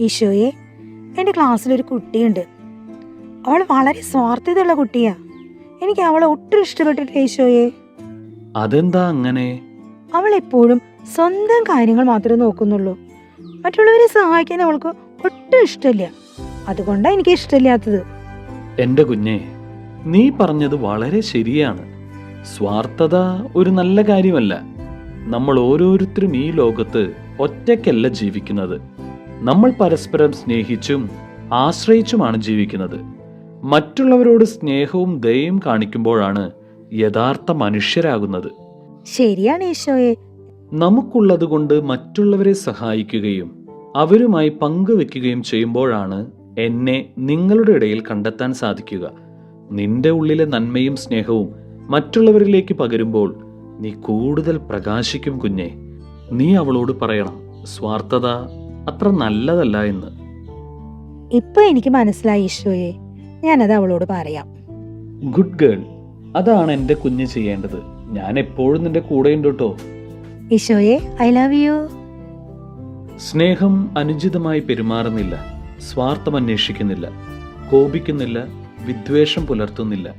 ഈശോയെ എന്റെ ക്ലാസ്സിലൊരു കുട്ടിയുണ്ട്. അവൾ വളരെ സ്വാർത്ഥതയുള്ള കുട്ടിയാ. എനിക്ക് അവളെ ഒട്ടും ഇഷ്ടപ്പെട്ടിട്ട് ഈശോയെ. അതെന്താ അങ്ങനെ? അവൾ എപ്പോഴും സ്വന്തം കാര്യങ്ങൾ മാത്രമേ നോക്കുന്നുള്ളൂ. മറ്റുള്ളവരെ സഹായിക്കാൻ അവൾക്ക് ഒട്ടും ഇഷ്ടമില്ല. അതുകൊണ്ടാണ് എനിക്ക് ഇഷ്ടമില്ലാത്തത്. എന്റെ കുഞ്ഞെ നീ പറഞ്ഞത് വളരെ ശരിയാണ്. സ്വാർത്ഥത ഒരു നല്ല കാര്യമല്ല. നമ്മൾ ഓരോരുത്തരും ഈ ലോകത്ത് ഒറ്റയ്ക്കല്ല ജീവിക്കുന്നത്. നമ്മൾ പരസ്പരം സ്നേഹിച്ചും ആശ്രയിച്ചുമാണ് ജീവിക്കുന്നത്. മറ്റുള്ളവരോട് സ്നേഹവും ദയയും കാണിക്കുമ്പോഴാണ് യഥാർത്ഥ മനുഷ്യരാകുന്നത്. ശരിയാണ് ഈശോയെ. നമുക്കുള്ളത് കൊണ്ട് മറ്റുള്ളവരെ സഹായിക്കുകയും അവരുമായി പങ്കുവെക്കുകയും ചെയ്യുമ്പോഴാണ് എന്നെ നിങ്ങളുടെ ഇടയിൽ കണ്ടെത്താൻ സാധിക്കുക. നിന്റെ ഉള്ളിലെ നന്മയും സ്നേഹവും മറ്റുള്ളവരിലേക്ക് പകരുമ്പോൾ നീ കൂടുതൽ പ്രകാശിക്കും കുഞ്ഞെ. നീ അവളോട് പറയണം സ്വാർത്ഥത അത്ര നല്ലതല്ല എന്ന് ഇപ്പൊ എനിക്ക് മനസ്സിലായി ഈശോയെ. ഞാനത് അവളോട് പറയാം. ഗുഡ് ഗേൾ അതാണ് എന്റെ കുഞ്ഞ് ചെയ്യേണ്ടത്. ഞാൻ എപ്പോഴും നിന്റെ കൂടെ ഉണ്ട് കേട്ടോ. ഈശോയെ ഐ ലവ് യു. സ്നേഹം അനുചിതമായി പെരുമാറുന്നില്ല സ്വാർത്ഥം അന്വേഷിക്കുന്നില്ല കോപിക്കുന്നില്ല വിദ്വേഷം പുലർത്തുന്നില്ല.